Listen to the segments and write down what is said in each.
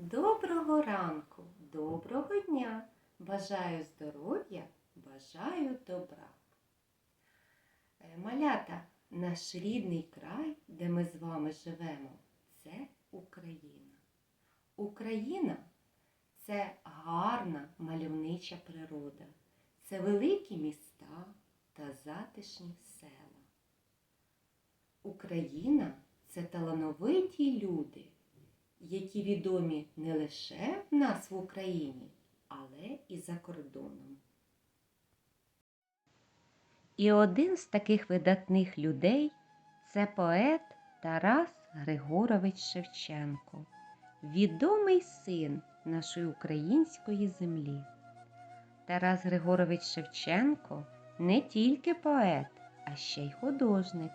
Доброго ранку, доброго дня. Бажаю здоров'я, бажаю добра. Е, Малята, наш рідний край, де ми з вами живемо, це Україна. Україна це гарна мальовнича природа, це великі міста та затишні села. Україна це талановиті люди які відомі не лише в нас в Україні, але і за кордоном. І один з таких видатних людей це поет Тарас Григорович Шевченко, відомий син нашої української землі. Тарас Григорович Шевченко не тільки поет, а ще й художник.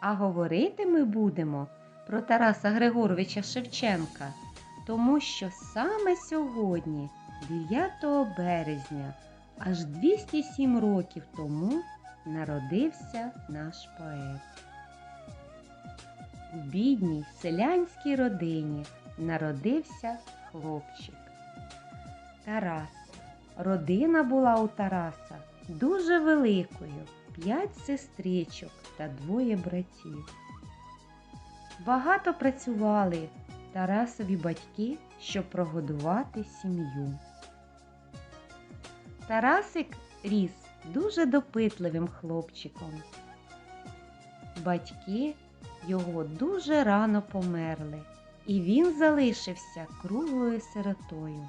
А говорити ми будемо про Тараса Григоровича Шевченка, тому що саме сьогодні, 9 березня, аж 207 років тому народився наш поет. У бідній селянській родині народився хлопчик. Тарас. Родина була у Тараса дуже великою, п'ять сестричок та двоє братів. Багато працювали Тарасові батьки, щоб прогодувати сім'ю. Тарасик ріс дуже допитливим хлопчиком. Батьки його дуже рано померли, і він залишився круглою сиротою.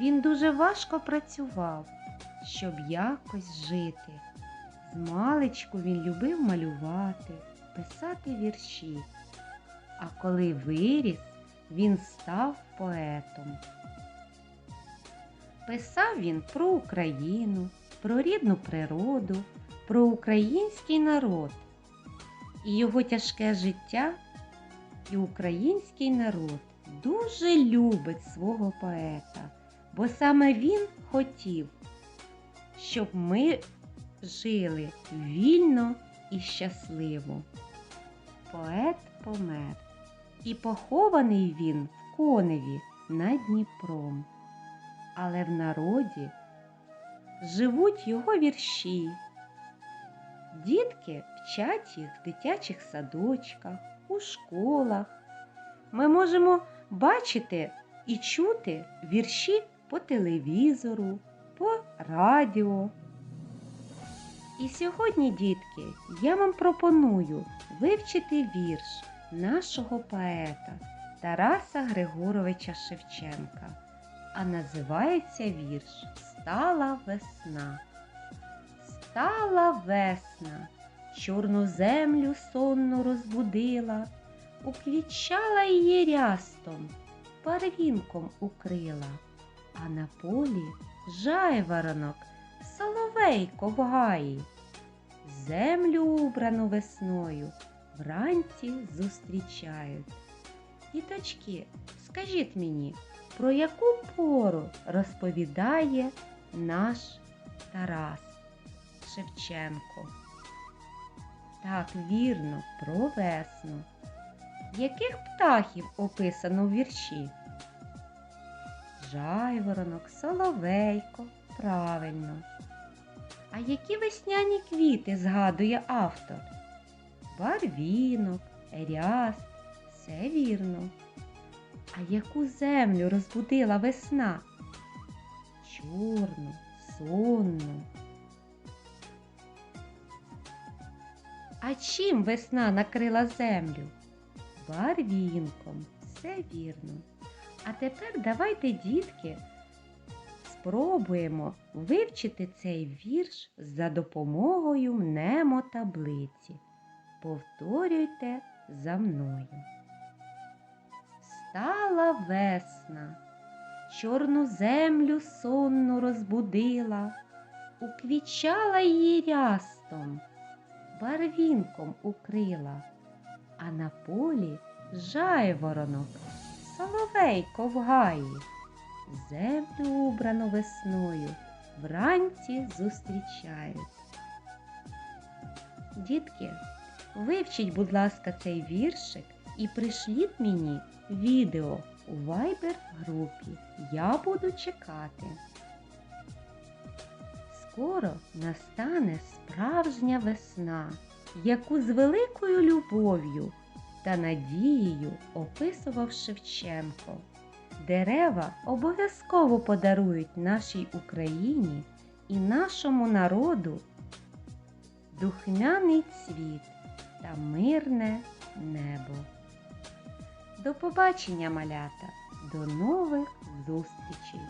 Він дуже важко працював, щоб якось жити. Змалечку він любив малювати, писати вірші. А коли виріс, він став поетом. Писав він про Україну, про рідну природу, про український народ. І його тяжке життя, і український народ дуже любить свого поета, бо саме він хотів, щоб ми жили вільно і щасливо. Поет помер, і похований він в коневі над Дніпром. Але в народі живуть його вірші. Дітки вчать їх в дитячих садочках, у школах. Ми можемо бачити і чути вірші по телевізору, по радіо. І сьогодні, дітки, я вам пропоную вивчити вірш нашого поета Тараса Григоровича Шевченка. А називається вірш Стала весна. Стала весна, чорну землю сонну розбудила, уквічала її рястом, парвінком укрила, а на полі жайворонок соловейко в. Землю убрану весною вранці зустрічають. Діточки, скажіть мені, про яку пору розповідає наш Тарас Шевченко? Так, вірно, про весну. Яких птахів описано в вірші? Жайворонок, соловейко, правильно. А які весняні квіти згадує автор? Барвінок, ряст, все вірно. А яку землю розбудила весна? Чорну, сонну. А чим весна накрила землю? Барвінком, все вірно. А тепер давайте, дітки, спробуємо вивчити цей вірш за допомогою мнемотаблиці. Повторюйте за мною. Стала весна, чорну землю сонну розбудила, уквічала її рястом, барвінком укрила, а на полі жайворонок, соловейко в землю убрано весною, вранці зустрічають. Дітки, Вивчіть, будь ласка, цей віршик і пришліть мені відео у вайбер групі. Я буду чекати. Скоро настане справжня весна, яку з великою любов'ю та надією описував Шевченко. Дерева обов'язково подарують нашій Україні і нашому народу духмяний цвіт та мирне небо. До побачення, малята! До нових зустрічей!